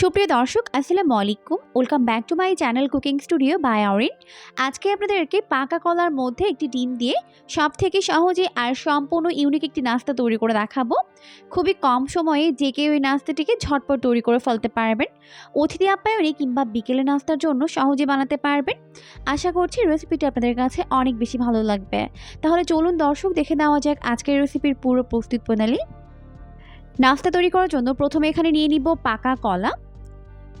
সুপ্রিয় দর্শক, আসসালামু আলাইকুম। Welcome back to my channel cooking studio by Arin আজকে আপনাদেরকে পাকা কলার মধ্যে একটি ডিম দিয়ে সব থেকে সহজে আর সম্পূর্ণ ইউনিক একটি নাস্তা তৈরি করে দেখাবো। খুবই কম সময়ে যে কেউ এই নাস্তাটিকে ঝটপট তৈরি করে ফেলতে পারবেন। অতিথি আপ্যায়নে কিংবা বিকেলে নাস্তার জন্য সহজে বানাতে পারবেন। আশা করছি রেসিপিটি আপনাদের কাছে অনেক বেশি ভালো লাগবে। তাহলে চলুন দর্শক, দেখে নেওয়া যাক আজকের রেসিপির পুরো প্রস্তুত প্রণালী। নাস্তা তৈরি করার জন্য প্রথমে এখানে নিয়ে নিব পাকা কলা।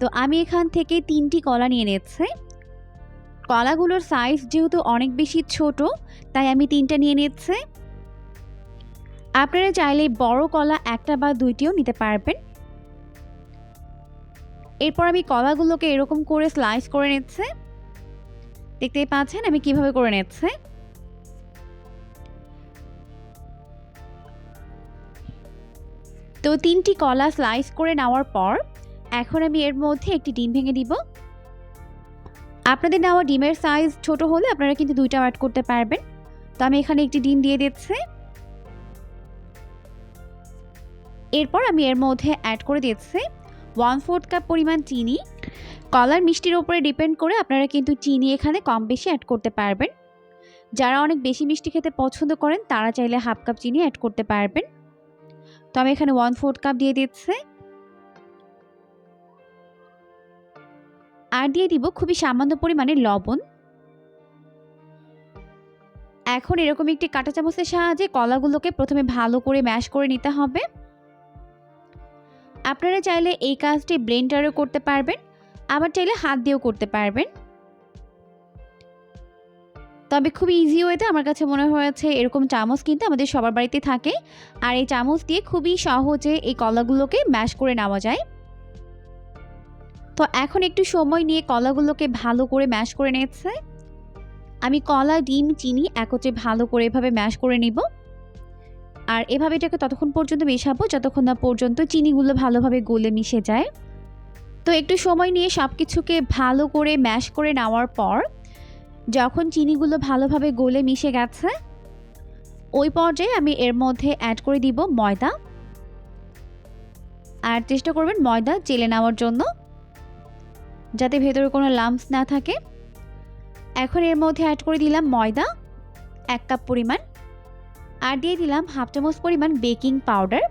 তো আমি এখান থেকে তিনটি কলা নিয়ে নিচ্ছি কলাগুলোর সাইজ যেহেতু অনেক বেশি ছোট, তাই আমি তিনটা নিয়ে নিচ্ছি আপনারা চাইলে বড় কলা একটা বা দুইটিও নিতে পারবেন। এরপর আমি কলাগুলোকে এরকম করে স্লাইস করে নিচ্ছে। দেখতেই পাচ্ছেন আমি কীভাবে করে নিচ্ছে। তো তিনটি কলা স্লাইস করে নেওয়ার পর এখন আমি এর মধ্যে একটি ডিম ভেঙে দিব। আপনাদের নেওয়া ডিমের সাইজ ছোট হলে আপনারা কিন্তু দুইটা অ্যাড করতে পারবেন। তো আমি এখানে একটি ডিম দিয়ে দিচ্ছি। এরপর আমি এর মধ্যে অ্যাড করে দিচ্ছি ওয়ান ফোর্থ কাপ পরিমাণ চিনি। কলার মিষ্টির উপরে ডিপেন্ড করে আপনারা কিন্তু চিনি এখানে কম বেশি অ্যাড করতে পারবেন। যারা অনেক বেশি মিষ্টি খেতে পছন্দ করেন, তারা চাইলে হাফ কাপ চিনি অ্যাড করতে পারবেন। তো আমি এখানে ওয়ান ফোর্থ কাপ দিয়ে দিচ্ছি। আর দিয়ে দিব খুবই সামান্য পরিমাণে লবণ। এখন এরকম একটি কাঁটা চামচের সাহায্যে কলাগুলোকে প্রথমে ভালো করে ম্যাশ করে নিতে হবে। আপনারা চাইলে এই কাজটি ব্লেন্ডারও করতে পারবেন, আবার চাইলে হাত দিয়েও করতে পারবেন। তবে খুব ইজি ওয়েতে আমার কাছে মনে হয়েছে এরকম চামচ কিন্তু আমাদের সবার বাড়িতে থাকে। আর এই চামচ দিয়ে খুবই সহজে এই কলাগুলোকে ম্যাশ করে নেওয়া যায়। তো এখন একটু সময় নিয়ে কলাগুলোকে ভালো করে ম্যাশ করে নিচ্ছে আমি কলা, ডিম, চিনি একত্রে ভালো করে এভাবে ম্যাশ করে নিব। আর এভাবে এটাকে ততক্ষণ পর্যন্ত মেশাবো যতক্ষণ না পর্যন্ত চিনিগুলো ভালোভাবে গলে মিশে যায়। তো একটু সময় নিয়ে সব কিছুকে ভালো করে ম্যাশ করে নেওয়ার পর যখন চিনিগুলো ভালোভাবে গলে মিশে গেছে, ওই পর্যায়ে আমি এর মধ্যে অ্যাড করে দিব ময়দা। আর চেষ্টা করবেন ময়দা চেলে নেওয়ার জন্য। যাতে ভেতরে কোনো লাম্পস না থাকে। এখন এর মধ্যে অ্যাড করে দিলাম ময়দা, এক কাপ পরিমাণ। আর দিয়ে দিলাম হাফ চামচ পরিমাণ বেকিং পাউডার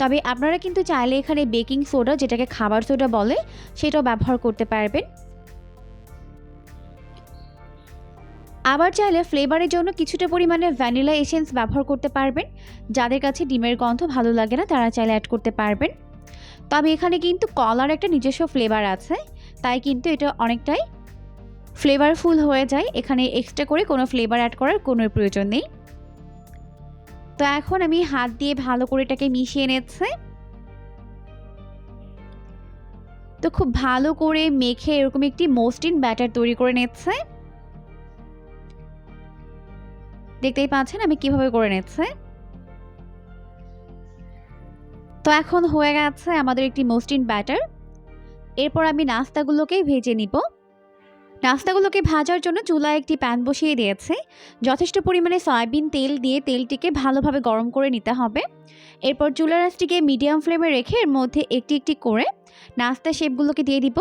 তবে আপনারা কিন্তু চাইলে এখানে বেকিং সোডা যেটাকে খাবার সোডা বলে, সেটাও ব্যবহার করতে পারবেন। আবার চাইলে ফ্লেভারের জন্য কিছুটা পরিমাণে ভ্যানিলা এসেন্স ব্যবহার করতে পারবেন। যাদের কাছে ডিমের গন্ধ ভালো লাগে না, তারা চাইলে অ্যাড করতে পারবেন। তবে এখানে কিন্তু কলার একটা নিজস্ব ফ্লেভার আছে। তাই কিন্তু এটা অনেকটাই ফ্লেভারফুল হয়ে যায়। এখানে এক্সট্রা করে কোনো ফ্লেভার অ্যাড করার কোনো প্রয়োজন নেই। তো এখন আমি হাত দিয়ে ভালো করে এটাকে মিশিয়ে নিচ্ছে। তো খুব ভালো করে মেখে এরকম একটি মোস্টিন ব্যাটার তৈরি করে নিচ্ছে। দেখতেই পাচ্ছেন আমি কীভাবে করে নিচ্ছে। তো এখন হয়ে গেছে আমাদের একটি মোস্টিন ব্যাটার এরপর আমি নাস্তাগুলোকে ভেজে নিব। নাস্তাগুলোকে ভাজার জন্য চুলায় একটি প্যান বসিয়ে দিয়েছে। যথেষ্ট পরিমাণে সয়াবিন তেল দিয়ে তেলটিকে ভালোভাবে গরম করে নিতে হবে। এরপর চুলা রাসটিকে মিডিয়াম ফ্লেমে রেখে এর মধ্যে একটি একটি করে নাস্তা শেপগুলোকে দিয়ে দিব।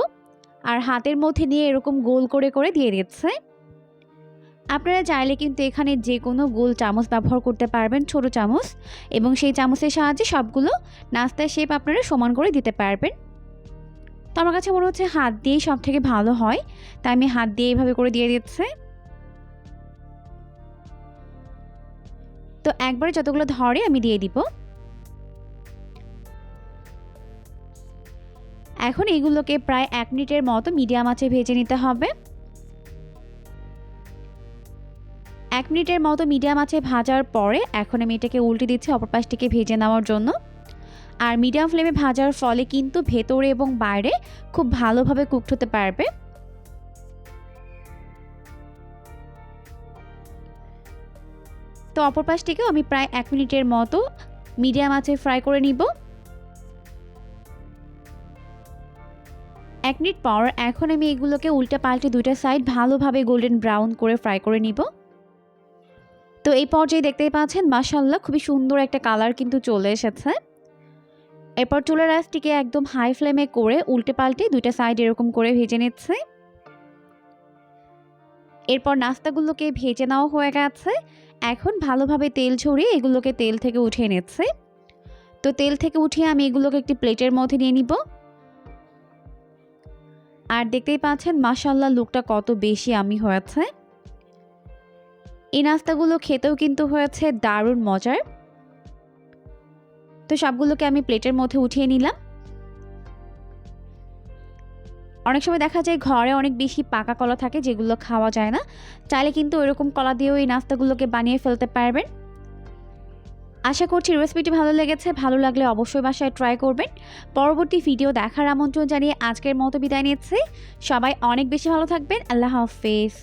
আর হাতের মধ্যে নিয়ে এরকম গোল করে করে দিয়ে দিচ্ছে। আপনারা চাইলে কিন্তু এখানে যে কোনো গোল চামচ ব্যবহার করতে পারবেন, ছোট চামচ। এবং সেই চামচের সাহায্যে সবগুলো নাস্তার শেপ আপনারা সমান করে দিতে পারবেন। তো আমার কাছে মনে হচ্ছে হাত দিয়েই সব থেকে ভালো হয়। তাই আমি হাত দিয়ে এইভাবে করে দিয়ে দিচ্ছে। তো একবারে যতগুলো ধরে আমি দিয়ে দিব। এখন এগুলোকে প্রায় এক মিনিটের মতো মিডিয়াম আঁচে ভেজে নিতে হবে। এক মিনিটের মতো মিডিয়াম আঁচে ভাজার পরে এখন আমি এটাকে উল্টে দিচ্ছি অপর পাশটিকে ভেজে নেওয়ার জন্য। আর মিডিয়াম ফ্লেমে ভাজার ফলে কিন্তু ভেতরে এবং বাইরে খুব ভালোভাবে কুকড হতে পারবে। তো অপর পাশটিকেও আমি প্রায় এক মিনিটের মতো মিডিয়াম আঁচে ফ্রাই করে নিব। এক মিনিট পর এখন আমি এগুলোকে উল্টে পাল্টে দুইটা সাইড ভালোভাবে গোল্ডেন ব্রাউন করে ফ্রাই করে নিব। তো এই পর্যায়ে দেখতেই পাচ্ছেন মাসাল্লাহ খুবই সুন্দর একটা কালার কিন্তু চলে এসেছে। এরপর চুলার আঁচটিকে একদম হাই ফ্লেমে করে উল্টে পাল্টে দুইটা সাইড এরকম করে ভেজে নিচ্ছে। এরপর নাস্তাগুলোকে ভেজে নেওয়া হয়ে গেছে। এখন ভালোভাবে তেল ছড়িয়ে এগুলোকে তেল থেকে উঠিয়ে নিচ্ছে। তো তেল থেকে উঠিয়ে আমি এগুলোকে একটি প্লেটের মধ্যে নিয়ে নিব। আর দেখতেই পাচ্ছেন মাসাল্লাহ লুকটা কত বেশি আমি হয়েছে। এই নাস্তাগুলো খেতেও কিন্তু হয়েছে দারুণ মজার। তো সবগুলোকে আমি প্লেটের মধ্যে উঠিয়ে নিলাম। অনেক সময় দেখা যায় ঘরে অনেক বেশি পাকা কলা থাকে যেগুলো খাওয়া যায় না। চাইলে কিন্তু ওইরকম কলা দিয়েও এই নাস্তাগুলোকে বানিয়ে ফেলতে পারবেন। আশা করছি রেসিপিটি ভালো লেগেছে। ভালো লাগলে অবশ্যই বাসায় ট্রাই করবেন। পরবর্তী ভিডিও দেখার আমন্ত্রণ জানিয়ে আজকের মতো বিদায় নিচ্ছি। সবাই অনেক বেশি ভালো থাকবেন। আল্লাহ হাফেজ।